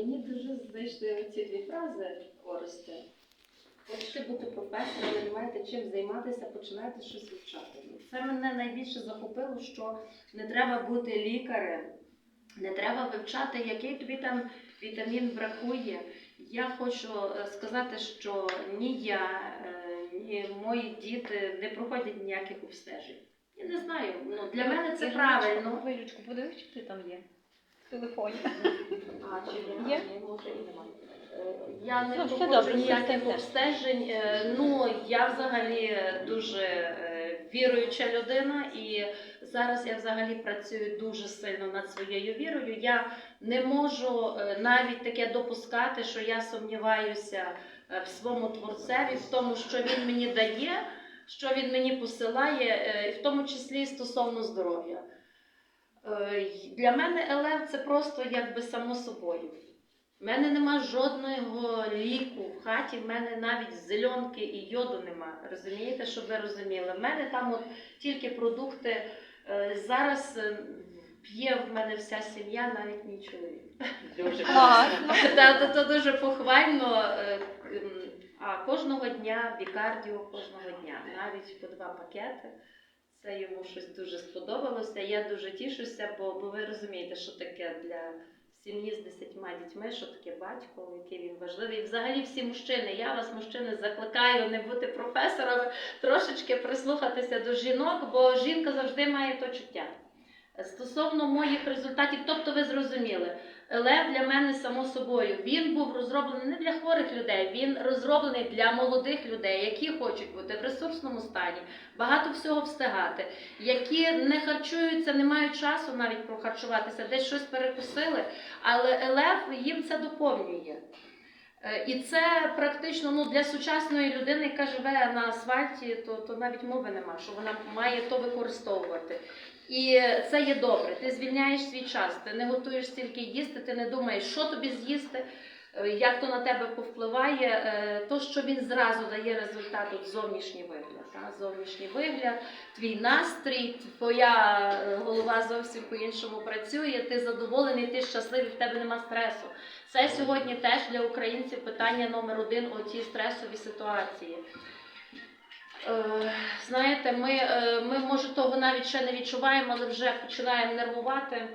Мені дуже зайшли ці дві фрази Оресте. Хочете бути професором, не маєте чим займатися, починаєте щось вивчати. Це мене найбільше захопило, що не треба бути лікарем, не треба вивчати, який тобі там вітамін бракує. Я хочу е, сказати, що ні я, е, ні мої діти не проходять ніяких обстежень. Я не знаю. Ну, для мене це правильно. Вилючку, подивись, чи ти там є. В телефоні. А, чи Є? Може і нема. Е, Я не Ну, все проходжу ніяких обстежень. Е, Ну, я взагалі дуже е, віруюча людина, і зараз я взагалі працюю дуже сильно над своєю вірою. Я не можу е, навіть таке допускати, що я сумніваюся е, в своєму творцеві, в тому, що він мені дає, що він мені посилає, е, і в тому числі стосовно здоров'я. Е, Для мене ЛФ це просто якби само собою. У мене нема жодного ліку в хаті, в мене навіть зеленки і йоду нема. Розумієте, щоб ви розуміли? В мене там от тільки продукти. Е, Зараз е, п'є в мене вся сім'я, навіть мій чоловік. Дуже то дуже похвально. А кожного дня бікардіо, кожного дня, навіть по два пакети. Це йому щось дуже сподобалося. Я дуже тішуся, бо, бо ви розумієте, що таке для сім'ї з десятьма дітьми, що таке батько, який він важливий. І взагалі всі мужчини. Я вас, мужчини, закликаю не бути професорами, трошечки прислухатися до жінок, бо жінка завжди має то чуття. Стосовно моїх результатів, тобто ви зрозуміли, Лев для мене само собою. Він був розроблений не для хворих людей, він розроблений для молодих людей, які хочуть бути в ресурсному стані, багато всього встигати, які не харчуються, не мають часу навіть прохарчуватися, десь щось перекусили, але Лев їм це доповнює. Е, І це практично ну, для сучасної людини, яка живе на асфальті, то, то навіть мови нема, що вона має то використовувати. І це є добре. Ти звільняєш свій час, ти не готуєш стільки їсти, ти не думаєш, що тобі з'їсти, як то на тебе повпливає. Е, То, що він зразу дає результат, от зовнішній вигляд. Та? Зовнішній вигляд, твій настрій, твоя е, голова зовсім по-іншому працює, ти задоволений, ти щасливий, в тебе нема стресу. Це сьогодні теж для українців питання номер один у цій стресовій ситуації. Е, Знаєте, ми, е, ми може того навіть ще не відчуваємо, але вже починаємо нервувати.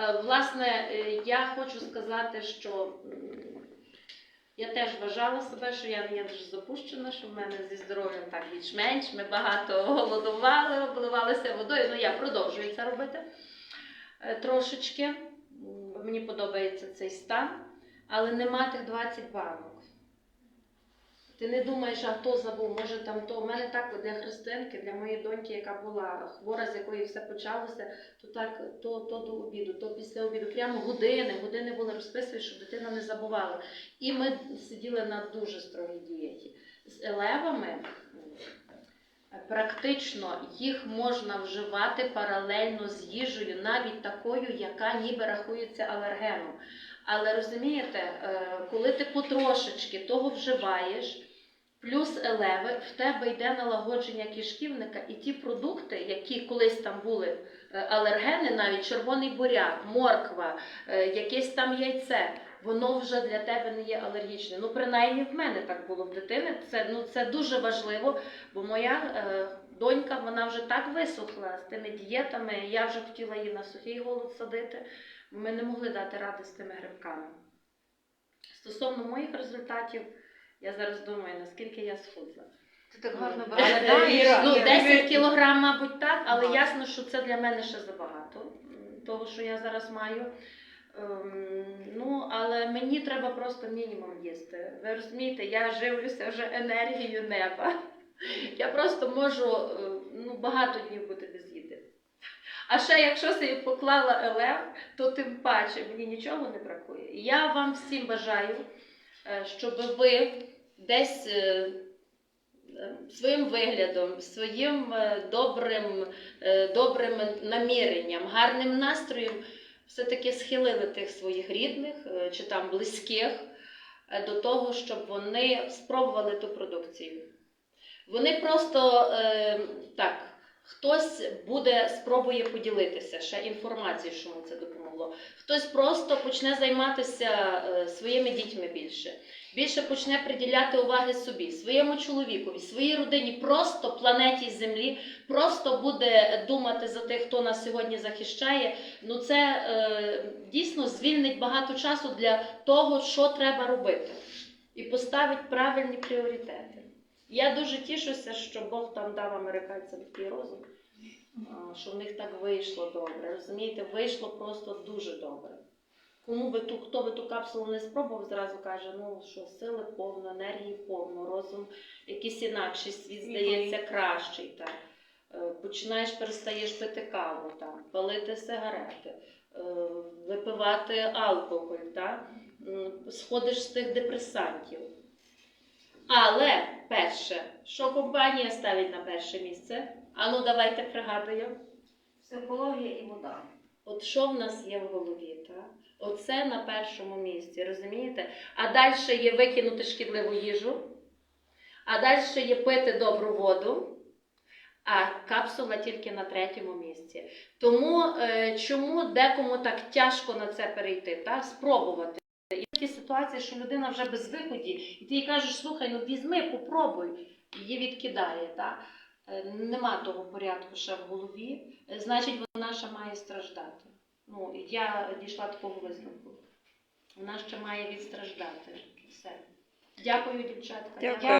Е, Власне, е, я хочу сказати, що я теж вважала себе, що я не дуже запущена, що в мене зі здоров'ям так більш-менш. Ми багато голодували, обливалися водою. Ну, я продовжую це робити е, трошечки. Мені подобається цей стан, але нема тих 20 банок. Ти не думаєш, а хто забув, може там то. У мене так для христинки, для моєї доньки, яка була хвора, з якої все почалося, то так, то, то до обіду, то після обіду. Прямо години, години були розписують, щоб дитина не забувала. І ми сиділи на дуже строгій дієті. З елевами практично їх можна вживати паралельно з їжею, навіть такою, яка ніби рахується алергеном. Але розумієте, е, коли ти потрошечки того вживаєш, плюс елеви, в тебе йде налагодження кишківника, і ті продукти, які колись там були е, алергени, навіть червоний буряк, морква, е, якесь там яйце, воно вже для тебе не є алергічне. Ну, принаймні в мене так було в дитини. Це, ну, це дуже важливо, бо моя е, донька вона вже так висохла з тими дієтами. Я вже хотіла її на сухий голод садити. Ми не могли дати ради з тими грибками. Стосовно моїх результатів, я зараз думаю, наскільки я схудла. Ти так гарно Але, виглядаєш. ну, 10 кілограм, мабуть, так, але Ага. ясно, що це для мене ще забагато, того, що я зараз маю. Ем, ну, але мені треба просто мінімум їсти. Ви розумієте, я живлюся вже енергією неба. Я просто можу е, ну, багато днів бути без їди. А ще якщо собі поклала елев, то тим паче мені нічого не бракує. Я вам всім бажаю, щоб ви десь е, е, своїм виглядом, своїм е, добрим, е, добрим наміренням, гарним настроєм все-таки схилили тих своїх рідних е, чи там близьких е, до того, щоб вони спробували ту продукцію. Вони просто е, так Хтось буде спробує поділитися ще інформацією, що йому це допомогло. Хтось просто почне займатися е, своїми дітьми більше. Більше почне приділяти уваги собі, своєму чоловікові, своїй родині, просто планеті Землі, просто буде думати за тих, хто нас сьогодні захищає. Ну це е, дійсно звільнить багато часу для того, що треба робити, і поставить правильні пріоритети. Я дуже тішуся, що Бог там дав американцям такий розум, що в них так вийшло добре. Розумієте, вийшло просто дуже добре. Кому би ту, хто би ту капсулу не спробував, зразу каже, ну що сили повно, енергії повно, розум якийсь інакший, світ здається кращий. Так. Е, Починаєш, перестаєш пити каву, там, палити сигарети, е, випивати алкоголь, так? Сходиш з тих депресантів. Але перше, що компанія ставить на перше місце? Ану, давайте пригадуємо. Психологія і вода. От що в нас є в голові, так? Оце на першому місці, розумієте? А далі є викинути шкідливу їжу, а далі є пити добру воду, а капсула тільки на третьому місці. Тому е, чому декому так тяжко на це перейти, та? спробувати. Є такі ситуації, що людина вже без виході, і ти їй кажеш, слухай, ну візьми, попробуй, її відкидає. Та? Е, Нема того порядку ще в голові, е, значить вона ще має страждати. Ну, я дійшла такого висновку. Вона ще має відстраждати. Все. Дякую, дівчатка. Дякую.